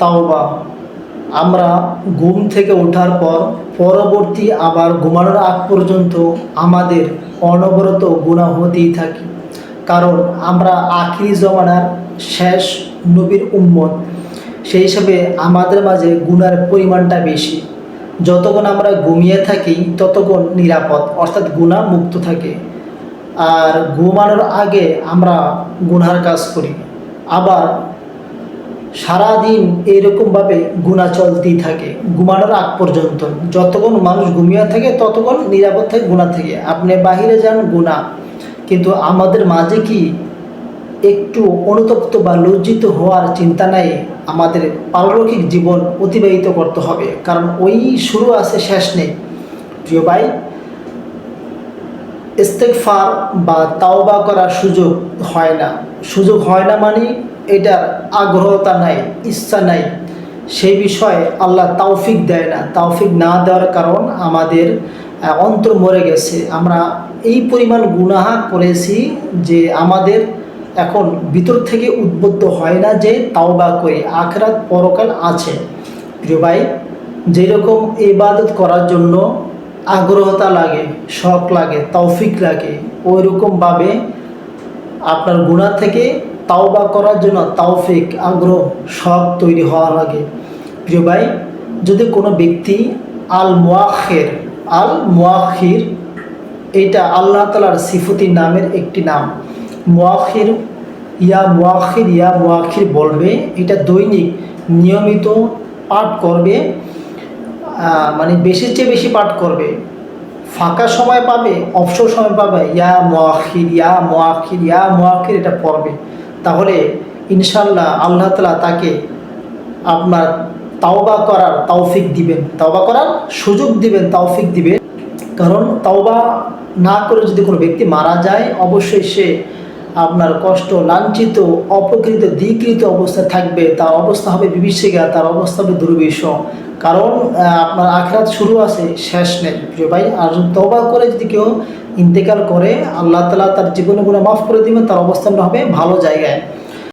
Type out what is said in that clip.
তাওবা। আমরা ঘুম থেকে ওঠার পর পরবর্তী আবার ঘুমানোর আগ পর্যন্ত আমাদের অনবরত গুণা হতেই থাকি। কারণ আমরা আখিরি জমানার শেষ নবীর উম্মত। সেই হিসাবে আমাদের মাঝে গুনার পরিমাণটা বেশি। যতক্ষণ আমরা ঘুমিয়ে থাকি, ততক্ষণ নিরাপদ, অর্থাৎ গুণা মুক্ত থাকে। আর ঘুমানোর আগে আমরা গুনার কাজ করি। আবার সারাদিন এইরকমভাবে গুণা চলতেই থাকে, ঘুমানোর আগ পর্যন্ত। যতক্ষণ মানুষ ঘুমিয়ে থাকে, ততক্ষণ নিরাপদ থাকে গুণা থেকে। আপনি বাহিরে যান, গুণা। কিন্তু আমাদের মাঝে কি একটু অনুতপ্ত বা লজ্জিত হওয়ার চিন্তা নাই, আমাদের পারলৌকিক জীবন অতিবাহিত করতে হবে। কারণ ওই শুরু আছে, শেষ নেই। প্রিয় ভাই ইস্তেকফার বা তাওবা করার সুযোগ হয় না। সুযোগ হয় না মানে এটার আগ্রহতা নাই, ইচ্ছা নাই, সেই বিষয়ে আল্লাহ তাওফিক দেয় না। তাওফিক না দেওয়ার কারণ আমাদের অন্তর মরে গেছে। আমরা এই পরিমাণ গুনাহা করেছি যে আমাদের এখন ভিতর থেকে উদ্বুদ্ধ হয় না যে তাওবা করে। আখরাত পরকাল আছে। প্রিয় ভাই, যেরকম ইবাদত করার জন্য আগ্রহতা লাগে, শখ লাগে তৌফিক লাগে ওই রকমভাবে আপনার গুণা থেকে তাওবা করার জন্য তৌফিক আগ্রহ শখ তৈরি হওয়ার লাগে প্রিয় ভাই, যদি কোনো ব্যক্তি আল মোয়াখের আল মোয়াখির এটা আল্লাহ তালার সিফতি নামের একটি নাম। মোয়াখির, ইয়া মোয়াখির ইয়া মোয়াখির বলবে, এটা দৈনিক নিয়মিত পাঠ করবে মানে বেশির চেয়ে বেশি পাঠ করবে। ফাঁকা সময় পাবে, অবসর সময় পাবে, ইয়া মোয়াখির ইয়া মোয়াখির ইয়া মোয়াখির এটা পড়বে। তাহলে ইনশাল্লাহ আল্লাহ তালা তাকে আপনার তাওবা করার তৌফিক দিবেন। তাওবা করার সুযোগ দিবেন, তৌফিক দিবেন। কারণ তাওবা না করে যদি কোনো ব্যক্তি মারা যায়, অবশ্যই সে আপনার কষ্ট, লাঞ্ছিত অপকৃত দ্বিকৃত অবস্থায় থাকবে। তার অবস্থা হবে বিভীষিকা, তার অবস্থা হবে দুর্বিষ কারণ আপনার আখরাত শুরু আছে, শেষ নেই। প্রিয় ভাই, আর তবা করে যদি কেউ ইন্তেকাল করে, আল্লাহ তালা তার জীবনে গুলো মাফ করে দিবেন, তার অবস্থানটা হবে ভালো জায়গায়।